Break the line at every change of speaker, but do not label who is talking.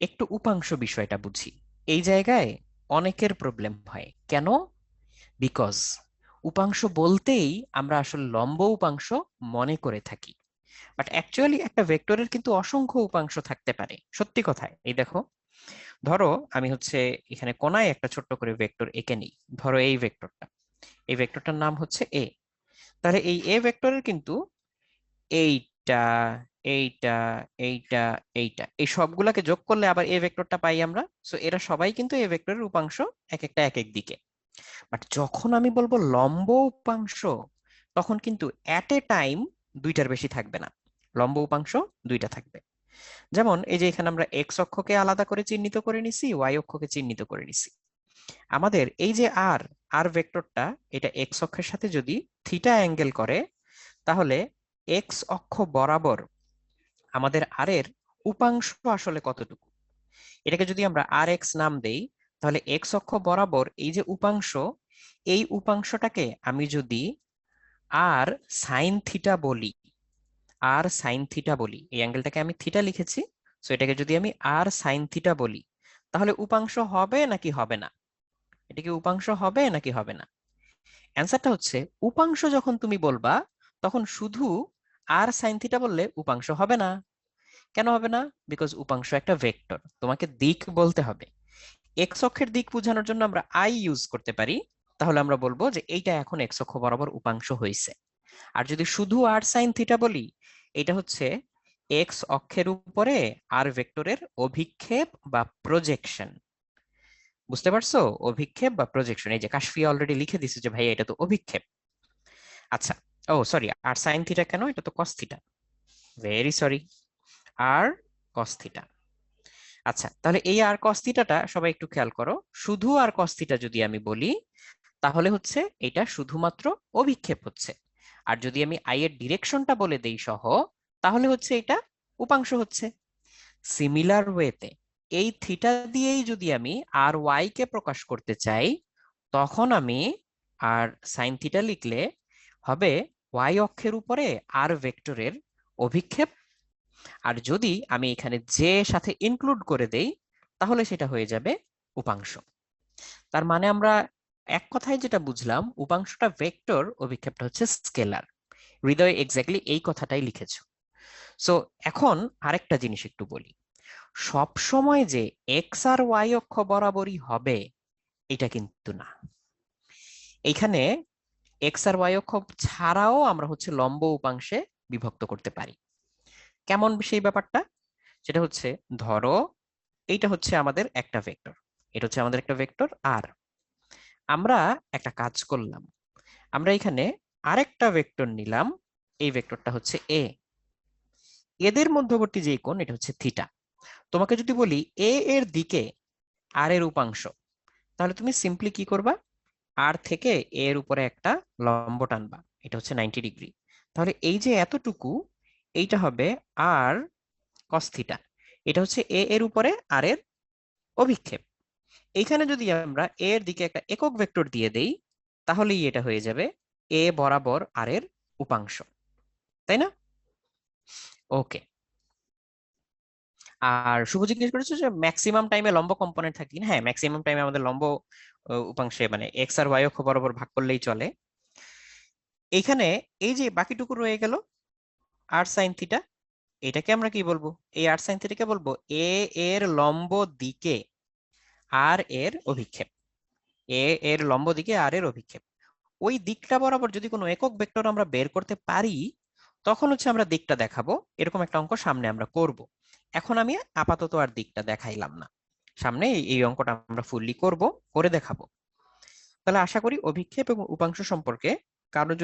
একটু উপাংশ বিষয়টা বুঝি। এই জায়গায় অনেকের প্রবলেম হয়। কেন? বিকজ উপাংশ বলতেই আমরা আসলে লম্ব উপাংশ মনে করে থাকি। বাট অ্যাকচুয়ালি একটা ভেক্টরের কিন্তু অসংখ্য উপাংশ থাকতে পারে। সত্যি কথায়, এই দেখো। ধরো, আমি হচ্ছে এখানে কোনায় একটা ছোট্ট করে ভেক্টর এঁকে নিই। ধরো এই ভেক্টরটা এই ভেক্টরটার নাম হচ্ছে এ তাহলে এই এ ভেক্টরের কিন্তু এইটা এইটা এইটা এইটা। এই সবগুলাকে যোগ করলে আবার এ ভেক্টরটা পাই আমরা। সো এরা সবাই কিন্তু এ ভেক্টরের উপাংশ এক একটা, এক এক দিকে। বাট যখন আমি বলব লম্ব উপাংশ, তখন কিন্তু অ্যাট এ টাইম দুইটার বেশি থাকবে না। লম্ব উপাংশ দুইটা থাকবে। যেমন, এই যে এখানে আমরা এক্স অক্ষকে আলাদা করে চিহ্নিত করে নিছি ওয়াই অক্ষকে চিহ্নিত করে নিছি। আমাদের এই যে আর আর ভেক্টরটা, এটা এক্স অক্ষের সাথে যদি থিটা অ্যাঙ্গেল করে, তাহলে এক্স অক্ষ বরাবর আমাদের আর এর উপাংশ আসলে কতটুকু? এটাকে যদি আমরা আর এক্স নাম দেই, তাহলে এক্স অক্ষ বরাবর এই যে উপাংশ, এই উপাংশটাকে আমি যদি আর সাইন থিটা বলি আর সাইন থিটা বলি, এই অ্যাঙ্গেলটাকে আমি থিটা লিখেছি সো এটাকে যদি আমি আর সাইন থিটা বলি, তাহলে উপাংশ হবে নাকি হবে না? এটা কি উপাংশ হবে নাকি হবে না? অ্যান্সারটা হচ্ছে, উপাংশ যখন তুমি বলবা, তখন শুধু আর সাইন থিটা বললে উপাংশ হবে না। কেন হবে না? বিকজ উপাংশ একটা ভেক্টর তোমাকে দিক বলতে হবে। এক্স অক্ষের দিক বোঝানোর জন্য আমরা আই ইউজ করতে পারি, তাহলে আমরা বলব যে এইটা এখন এক্স অক্ষ বরাবর উপাংশ হয়েছে আর যদি শুধু আর সাইন থিটা বলি, এটা হচ্ছে এক্স অক্ষের উপরে আর ভেক্টরের অভিক্ষেপ বা প্রজেকশন বুঝতে পারছ? অভিক্ষেপ বা প্রজেকশন এই যে কাশফিয়া অলরেডি লিখে দিছে যে ভাই এটা তো অভিক্ষেপ। আচ্ছা ও সরি আর সাইন থিটা কেন? এটা তো কস থিটা ভেরি সরি আর কস থিটা আচ্ছা তাহলে এই আর কস থিটাটা সবাই একটু খেয়াল করো। শুধু আর কস থিটা যদি আমি বলি, তাহলে হচ্ছে এটা শুধুমাত্র অভিক্ষেপ হচ্ছে। আর যদি আমি আই এর ডিরেকশনটা বলে দেই সহ, তাহলে হচ্ছে এটা উপাংশ হচ্ছে। সিমিলার ওয়েতে এই থিটা দিয়েই যদি আমি আর ওয়াই কে প্রকাশ করতে চাই, তখন আমি আর সাইন থিটা লিখলে হবে ওয়াই অক্ষের উপরে আর ভেক্টরের অভিক্ষেপ। আর যদি আমি এখানে যে সাথে ইনক্লুড করে দেই, তাহলে সেটা হয়ে যাবে উপাংশ। তার মানে আমরা এক কথায় যেটা বুঝলাম, উপাংশটা ভেক্টর, অভিক্ষেপটা হচ্ছে স্কেলার। হৃদয় এক্স্যাক্টলি এই কথাটাই লিখেছ। সো এখন আরেকটা জিনিস একটু বলি। সব সময় যে এক্স আর ওয়াই অক্ষ বরাবরই হবে, এটা কিন্তু না। এইখানে এক্স আর ওয়াই অক্ষ ছাড়াও আমরা হচ্ছে লম্ব উপাংশে বিভক্ত করতে পারি। কেমন সেই ব্যাপারটা? সেটা হচ্ছে, ধরো এইটা হচ্ছে আমাদের একটা ভেক্টর, এটা হচ্ছে আমাদের একটা ভেক্টর আর আমরা একটা কাজ করলাম, আমরা এখানে আরেকটা ভেক্টর নিলাম, এই ভেক্টরটা হচ্ছে এ এদের মধ্যবর্তী যে কোণ, এটা হচ্ছে থিটা। তোমাকে যদি বলি এ এর দিকে আর এর উপাংশ, তাহলে তুমি সিম্পলি কি করবা? আর থেকে এর উপরে একটা লম্ব টানবা। এটা হচ্ছে নাইনটি ডিগ্রি তাহলে এই যে এতটুকু, এইটা হবে আর কস্থিটা এটা হচ্ছে এ এর উপরে আর এর অভিক্ষেপ। এইখানে যদি আমরা এর দিকে একটা একক ভেক্টর দিয়ে দেই, তাহলেই এটা হয়ে যাবে এ বরাবর আর এর উপাংশ। তাই না? ওকে। আর শুভ জিজ্ঞেস করেছ যে ম্যাক্সিমাম টাইমে লম্ব কম্পোনেন্ট থাকে কিনা হ্যাঁ ম্যাক্সিমাম টাইমে আমাদের লম্ব উপাংশে মানে এক্স আর ওয়াই অক্ষ বরাবর ভাগ করলেই চলে। এইখানে এই যে বাকিটুকু রয়ে গেল আর সাইন থিটা এটাকে আমরা কি বলব? এই আর সাইন থিটাকে বলব? এ এর লম্ব দিকে আর এর অভিক্ষেপ। এ এর লম্ব দিকে আর এর অভিক্ষেপ। ওই দিকটা বরাবর যদি কোনো একক ভেক্টর আমরা বের করতে পারি, তখন হচ্ছে আমরা দিকটা দেখাবো, এরকম একটা অঙ্ক সামনে আমরা করব। এখন আমি আপাতত আর দিকটা দেখাইলাম না। সামনে এই অঙ্কটা আমরা ফুললি করব, করে দেখাবো। তাহলে আশা করি অভিক্ষেপ এবং উপাংশ সম্পর্কে কারও